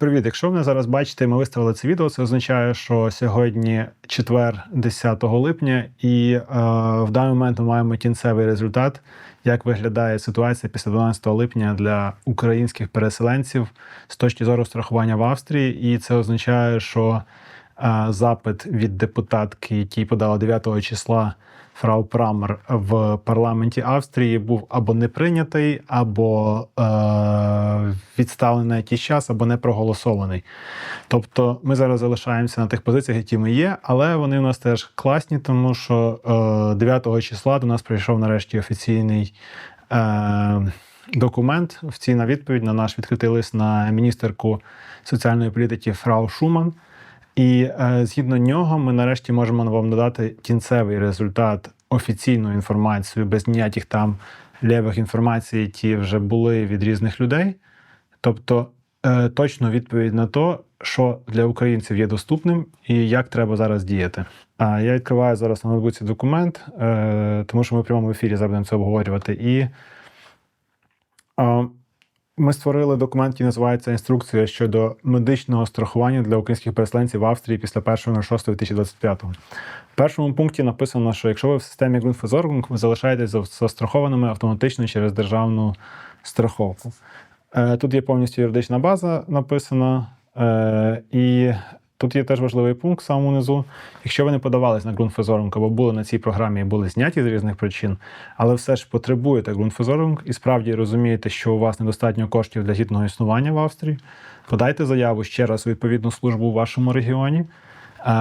Привіт, якщо ви зараз бачите, ми виставили це відео. Це означає, що сьогодні четвер, 10 липня, і е, в даний момент ми маємо кінцевий результат, як виглядає ситуація після 12 липня для українських переселенців з точки зору страхування в Австрії. І це означає, що е, запит від депутатки, який подала 9 числа. Фрау Прамер в парламенті Австрії був або не прийнятий, або е, відставлений на якийсь час, або не проголосований. Тобто ми зараз залишаємося на тих позиціях, які ми є, але вони у нас теж класні, тому що е, 9 числа до нас прийшов нарешті офіційний. Е, Документ офіційна відповідь на наш відкритий лист на міністерку соціальної політики Фрау Шуман. І е, згідно нього, ми нарешті можемо вам надати кінцевий результат офіційну інформацію без ніяких там левих інформацій, які вже були від різних людей. Тобто е, точно відповідь на те, що для українців є доступним і як треба зараз діяти. А я відкриваю зараз на ноутбуці документ, е, тому що ми в прямому ефірі зараз будемо це обговорювати. І е, ми створили документ, який називається Інструкція щодо медичного страхування для українських переселенців в Австрії після 1.06.2025. В першому пункті написано, що якщо ви в системі Grundversorgung, ви залишаєтесь застрахованими автоматично через державну страховку. Е, Тут є повністю юридична база написана, е, і тут є теж важливий пункт в самому низу. Якщо ви не подавались на Grundversorgung або були на цій програмі і були зняті з різних причин, але все ж потребуєте Grundversorgung і справді розумієте, що у вас недостатньо коштів для гідного існування в Австрії, подайте заяву ще раз у відповідну службу у вашому регіоні. Е,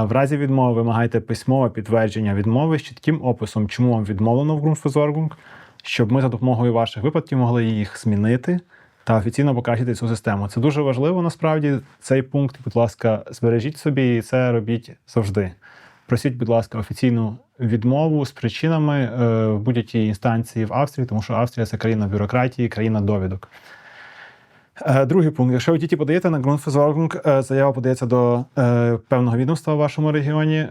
В разі відмови вимагайте письмове підтвердження відмови з чітким описом, чому вам відмовлено в Grundversorgung, щоб ми за допомогою ваших випадків могли їх змінити та офіційно покращити цю систему. Це дуже важливо насправді. Цей пункт, будь ласка, збережіть собі і це робіть завжди. Просіть, будь ласка, офіційну відмову з причинами е, в будь-якій інстанції в Австрії, тому що Австрія це країна бюрократії, країна довідок. Е, Другий пункт. Якщо ви тільки подаєте на Grundversorgung, е, заява подається до певного відомства в вашому регіоні.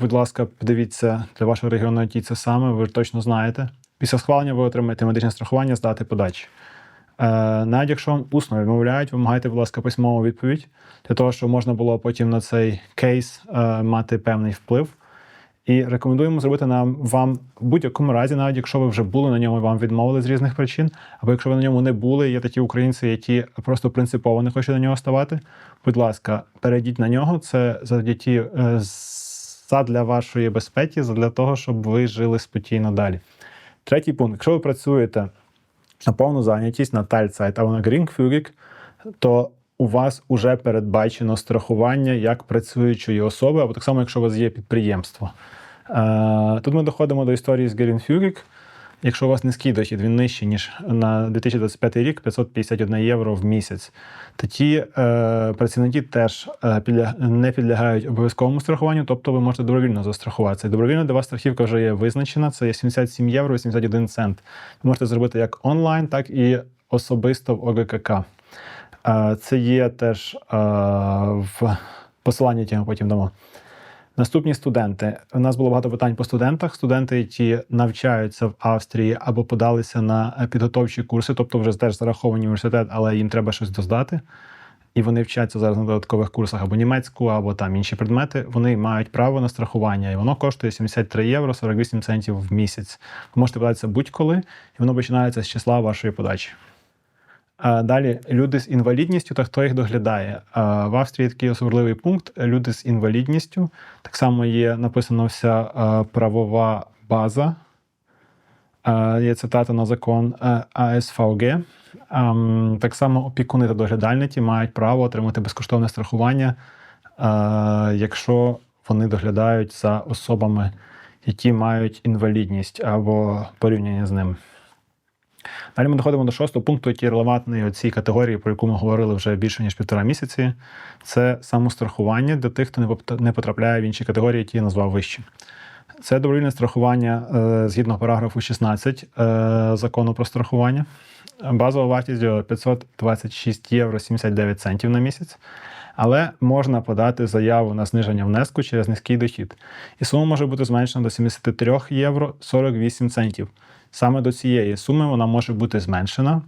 Будь ласка, подивіться для вашого регіону, який це саме, ви точно знаєте. Після схвалення ви отримаєте медичне страхування з дати подачі. Е, Навіть якщо вам усно відмовляють, вимагайте, будь ласка, письмову відповідь для того, щоб можна було потім на цей кейс е, мати певний вплив. І рекомендуємо зробити нам вам в будь-якому разі, навіть якщо ви вже були на ньому і вам відмовили з різних причин, або якщо ви на ньому не були, є такі українці, які просто принципово не хочуть на нього ставати. Будь ласка, перейдіть на нього. Це завдяки е, задля вашої безпеки, задля того, щоб ви жили спокійно далі. Третій пункт: якщо ви працюєте на повну зайнятість на Teilzeit або на Geringfügig, то у вас вже передбачено страхування як працюючої особи, або так само, якщо у вас є підприємство. Е, Тут ми доходимо до історії з Geringfügig. Якщо у вас низький дохід, він нижчий, ніж на 2025 рік 551 євро в місяць. Тоді е, працівники теж е, підля- не підлягають обов'язковому страхуванню, тобто ви можете добровільно застрахуватися. Добровільно для вас страхівка вже є визначена. Це є 77 євро 81 цент. Ви можете зробити як онлайн, так і особисто в ОГКК. Е, Це є теж е, в посиланні, яке ми потім дамо. Наступні студенти. У нас було багато питань по студентах. Студенти, які навчаються в Австрії або подалися на підготовчі курси, тобто вже теж зарахований університет, але їм треба щось доздати. І вони вчаться зараз на додаткових курсах або німецьку, або там інші предмети. Вони мають право на страхування, і воно коштує 73 євро 48 центів в місяць. Ви можете податися будь-коли, і воно починається з числа вашої подачі. Далі люди з інвалідністю та хто їх доглядає. В Австрії такий особливий пункт. Люди з інвалідністю. Так само є написана вся правова база. Є цитата на закон АСВГ. Так само опікуни та доглядальники мають право отримати безкоштовне страхування, якщо вони доглядають за особами, які мають інвалідність або порівняння з ними. Далі ми доходимо до шостого пункту, який релевантний цій категорії, про яку ми говорили вже більше ніж півтора місяці. Це самострахування для тих, хто не потрапляє в інші категорії, які я назвав вище. Це добровільне страхування е, згідно параграфу 16 е, закону про страхування. Базова вартість його 526 євро 79 центів на місяць. Але можна подати заяву на зниження внеску через низький дохід. І сума може бути зменшена до 73 євро 48 центів. Саме до цієї суми вона може бути зменшена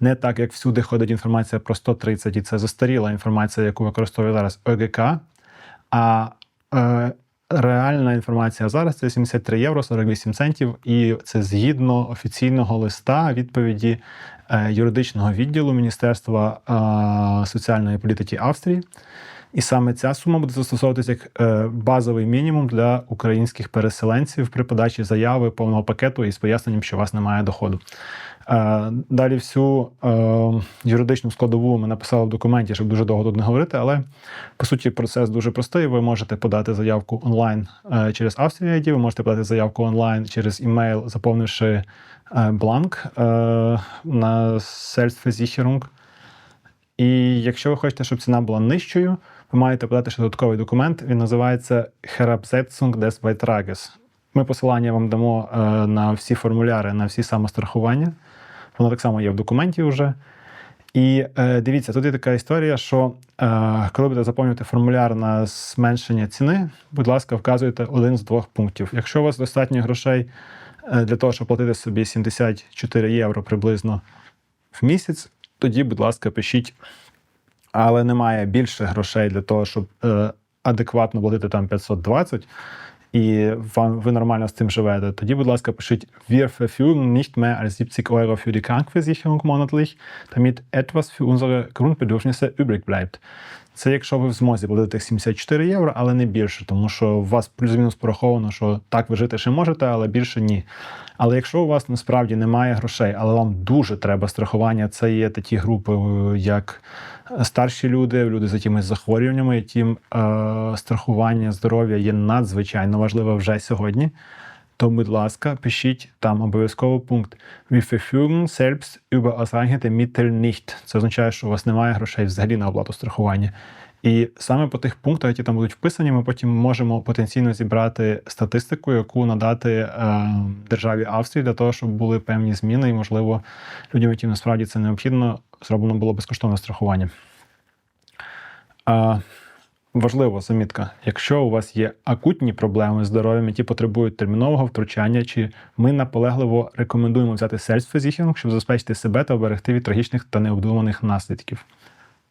Не так, як всюди ходить інформація про 130, і це застаріла інформація, яку використовує зараз ОГК. А е, реальна інформація зараз це 73 євро 48 центів, і це згідно офіційного листа відповіді юридичного відділу Міністерства е, соціальної політики Австрії. І саме ця сума буде застосовуватися як е, базовий мінімум для українських переселенців при подачі заяви повного пакету із поясненням, що у вас немає доходу. Е, Далі всю е, юридичну складову ми написали в документі, щоб дуже довго тут не говорити, але по суті процес дуже простий. Ви можете подати заявку онлайн е, через Австрія ID, ви можете подати заявку онлайн через імейл, заповнивши бланк на Selbstversicherung. І якщо ви хочете, щоб ціна була нижчою, ви маєте подати ще додатковий документ. Він називається Herabsetzung des Beitrages. Ми посилання вам дамо на всі формуляри, на всі самострахування. Воно так само є в документі вже. І е, дивіться, тут є така історія, що е, коли будете заповнювати формуляр на зменшення ціни, будь ласка, вказуйте один з двох пунктів. Якщо у вас достатньо грошей е, для того, щоб платити собі 74 євро приблизно в місяць, тоді, будь ласка, пишіть. Але немає більше грошей для того, щоб е, адекватно платити там 520, і вам ви нормально з тим живете. Тоді, будь ласка, пишіть Wir verfügen nicht mehr als 70 Euro für die Krankenversicherung monatlich, damit etwas für unsere Grundbedürfnisse übrig bleibt. Це якщо ви в змозі платити тих 74 євро, але не більше, тому що у вас плюс-мінус пораховано, що так ви жити ще можете, але більше ні. Але якщо у вас насправді немає грошей, але вам дуже треба страхування, це є такі групи, е, як старші люди, люди з якимись захворюваннями, яким е, страхування здоров'я є надзвичайно важливе вже сьогодні. То, будь ласка, пишіть там обов'язково пункт Wir verfügen selbst über ausreichende Mittel nicht. Це означає, що у вас немає грошей взагалі на оплату страхування. І саме по тих пунктах, які там будуть вписані, ми потім можемо потенційно зібрати статистику, яку надати е, державі Австрії для того, щоб були певні зміни, і, можливо, людям, яким насправді це необхідно, зроблено було безкоштовне страхування. Е, Важлива замітка, якщо у вас є акутні проблеми з здоров'ям, які потребують термінового втручання, чи ми наполегливо рекомендуємо взяти Selbstversicherung, щоб забезпечити себе та оберегти від трагічних та необдуманих наслідків.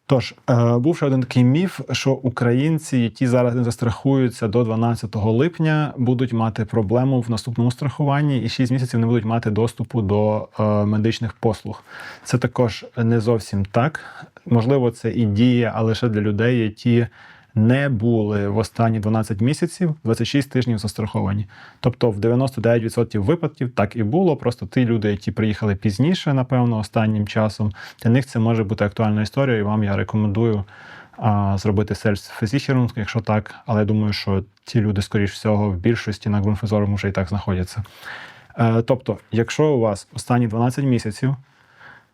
Тож, е, був ще один такий міф, що українці, які зараз не застрахуються до 12 липня, будуть мати проблему в наступному страхуванні і 6 місяців не будуть мати доступу до е, медичних послуг. Це також не зовсім так. Можливо, це і діє, але лише для людей, які не були в останні 12 місяців 26 тижнів застраховані. Тобто в 99% випадків так і було. Просто ті люди, які приїхали пізніше, напевно, останнім часом, для них це може бути актуальна історія, і вам я рекомендую а, зробити Selbstversicherung, якщо так. Але я думаю, що ті люди, скоріш всього, в більшості на ґрунтфезором вже і так знаходяться. Е, тобто, якщо у вас останні 12 місяців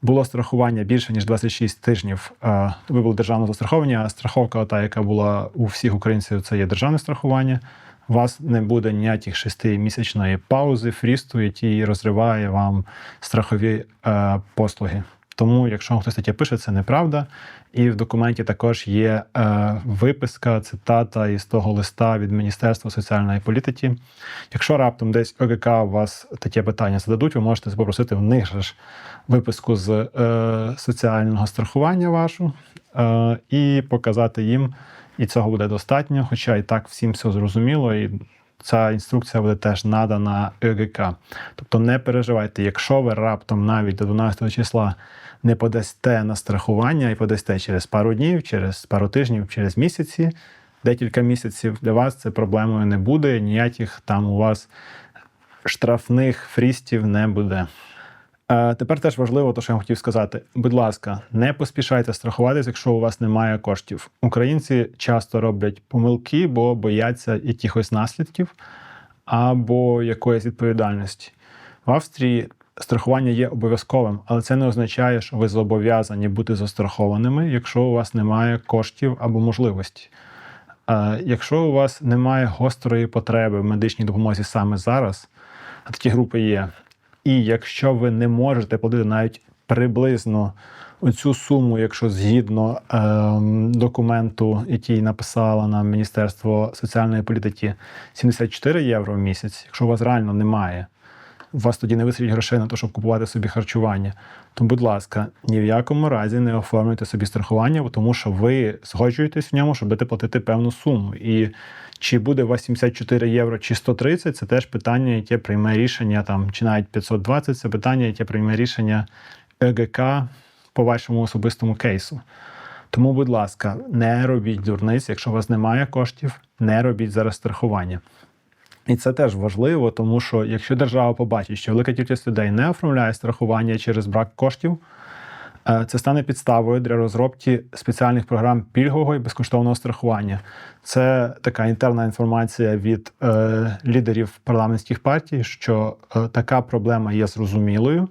було страхування більше ніж 26 тижнів. е, Ви були державно застраховані, страховка, та яка була у всіх українців, це є державне страхування. У вас не буде ніяких шестимісячної паузи, фрісту, який розриває вам страхові е, послуги. Тому, якщо хтось таке пише, це неправда. І в документі також є е, виписка, цитата із того листа від Міністерства соціальної політики. Якщо раптом десь ОКК у вас таке питання зададуть, ви можете попросити в них ж виписку з е, соціального страхування вашу е, і показати їм, і цього буде достатньо. Хоча і так всім все зрозуміло, і ця інструкція буде теж надана ОГК. Тобто не переживайте, якщо ви раптом навіть до 12 числа не подасте на страхування і подасте через пару днів, через пару тижнів, через місяці, декілька місяців для вас це проблемою не буде. Ніяких там у вас штрафних фрістів не буде. Е, Тепер теж важливо, те, що я хотів сказати. Будь ласка, не поспішайте страхуватись, якщо у вас немає коштів. Українці часто роблять помилки, бо бояться якихось наслідків або якоїсь відповідальності. В Австрії страхування є обов'язковим, але це не означає, що ви зобов'язані бути застрахованими, якщо у вас немає коштів або можливості. Е, Якщо у вас немає гострої потреби в медичній допомозі саме зараз, а такі групи є. І якщо ви не можете платити навіть приблизно оцю суму, якщо згідно ем, документу, який написала нам Міністерство соціальної політики, 74 євро в місяць, якщо у вас реально немає, у вас тоді не вистачить грошей на те, щоб купувати собі харчування. То, будь ласка, ні в якому разі не оформлюйте собі страхування, тому що ви згоджуєтесь в ньому, щоб будете платити певну суму. І чи буде у вас 74 євро чи 130, це теж питання, яке прийме рішення там, чи навіть 520, це питання, яке прийме рішення ЕГК по вашому особистому кейсу. Тому, будь ласка, не робіть дурниць, якщо у вас немає коштів, не робіть зараз страхування. І це теж важливо, тому що якщо держава побачить, що велика кількість людей не оформляє страхування через брак коштів, е, це стане підставою для розробки спеціальних програм пільгового і безкоштовного страхування. Це така інтерна інформація від е, лідерів парламентських партій, що е, така проблема є зрозумілою.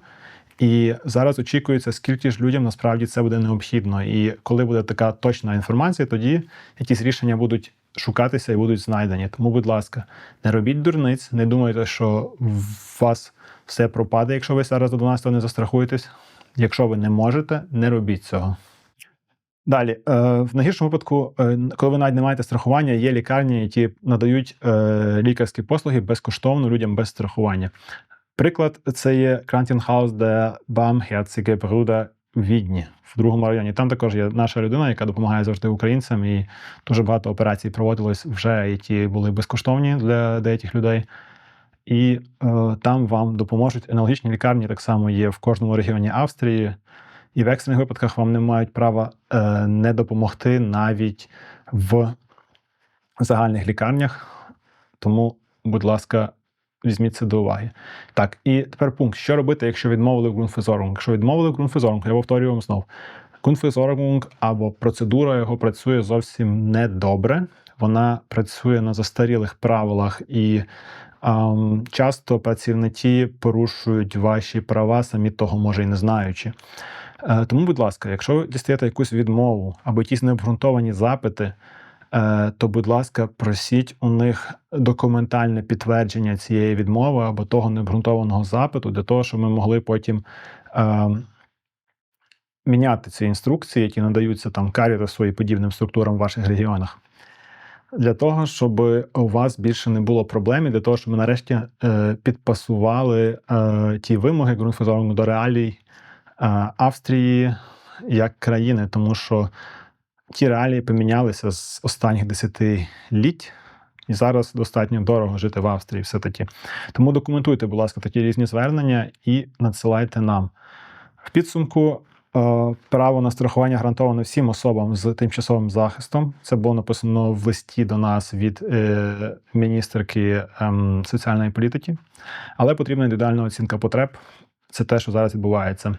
І зараз очікується, скільки ж людям насправді це буде необхідно. І коли буде така точна інформація, тоді якісь рішення будуть шукатися і будуть знайдені. Тому, будь ласка, не робіть дурниць, не думайте, що в вас все пропаде, якщо ви зараз до 12 не застрахуєтесь. Якщо ви не можете, не робіть цього. Далі, е, в найгіршому випадку, е, коли ви навіть не маєте страхування, є лікарні, які надають е, лікарські послуги безкоштовно людям без страхування. Приклад це є Крантінхаус, де Бармхерцige Бруда в Відні, в другому районі. Там також є наша людина, яка допомагає завжди українцям, і дуже багато операцій проводилось вже, які були безкоштовні для деяких людей. І е, там вам допоможуть аналогічні лікарні, так само є в кожному регіоні Австрії. І в екстрених випадках вам не мають права е, не допомогти навіть в загальних лікарнях. Тому, будь ласка, візьміть це до уваги. Так, і тепер пункт: що робити, якщо відмовили в? Якщо відмовили в я повторюю вам знов. Ґрунтфезорунг або процедура його працює зовсім недобре. Вона працює на застарілих правилах і часто працівники порушують ваші права, самі того може і не знаючи. Е, тому, будь ласка, якщо ви дістаєте якусь відмову або якісь необґрунтовані запити, то, будь ласка, просіть у них документальне підтвердження цієї відмови або того необґрунтованого запиту, для того, щоб ми могли потім е, міняти ці інструкції, які надаються там Карітасу і подібним структурам в ваших регіонах. Для того, щоб у вас більше не було проблем, і для того, щоб ми нарешті е, підпасували е, ті вимоги ґрунтфезору до реалій е, Австрії як країни, тому що ті реалії помінялися з останніх десятиліть, і зараз достатньо дорого жити в Австрії, все таки. Тому документуйте, будь ласка, такі різні звернення і надсилайте нам. В підсумку. е, Право на страхування гарантовано всім особам з тимчасовим захистом. Це було написано в листі до нас від е, міністерки ем, соціальної політики, але потрібна індивідуальна оцінка потреб. Це те, що зараз відбувається.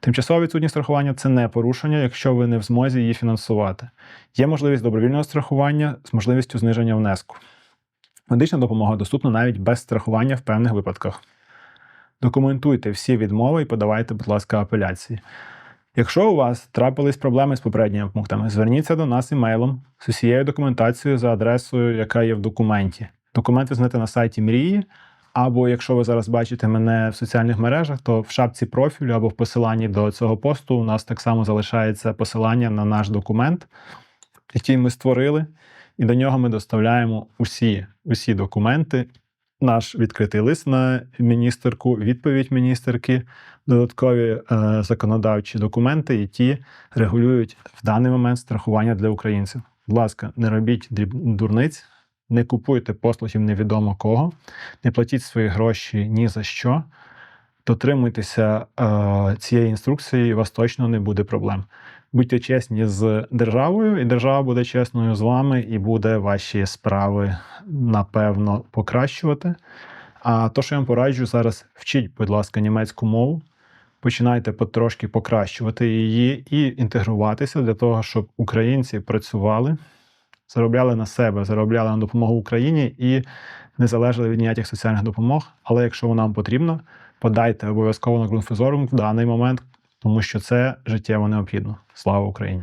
Тимчасове відсутність страхування це не порушення, якщо ви не в змозі її фінансувати. Є можливість добровільного страхування з можливістю зниження внеску. Медична допомога доступна навіть без страхування в певних випадках. Документуйте всі відмови і подавайте, будь ласка, апеляції. Якщо у вас трапились проблеми з попередніми пунктами, зверніться до нас імейлом з усією документацією за адресою, яка є в документі. Документи знайти на сайті Мрії, або якщо ви зараз бачите мене в соціальних мережах, то в шапці профілю або в посиланні до цього посту у нас так само залишається посилання на наш документ, який ми створили, і до нього ми доставляємо усі, усі документи. Наш відкритий лист на міністерку, відповідь міністерки, додаткові е, законодавчі документи, які регулюють в даний момент страхування для українців. Будь ласка, не робіть дріб- дурниць, не купуйте послугів невідомо кого, не платіть свої гроші ні за що. Дотримуйтеся е, цієї інструкції, і у вас точно не буде проблем. Будьте чесні з державою, і держава буде чесною з вами, і буде ваші справи напевно покращувати. А то, що я вам пораджу зараз, вчіть, будь ласка, німецьку мову. Починайте потрошки покращувати її і інтегруватися для того, щоб українці працювали, заробляли на себе, заробляли на допомогу Україні і не залежали від ніяких соціальних допомог. Але якщо вона вам потрібна, подайте обов'язково на ґрунтфезорум в даний момент, тому що це життєво необхідно. Слава Україні!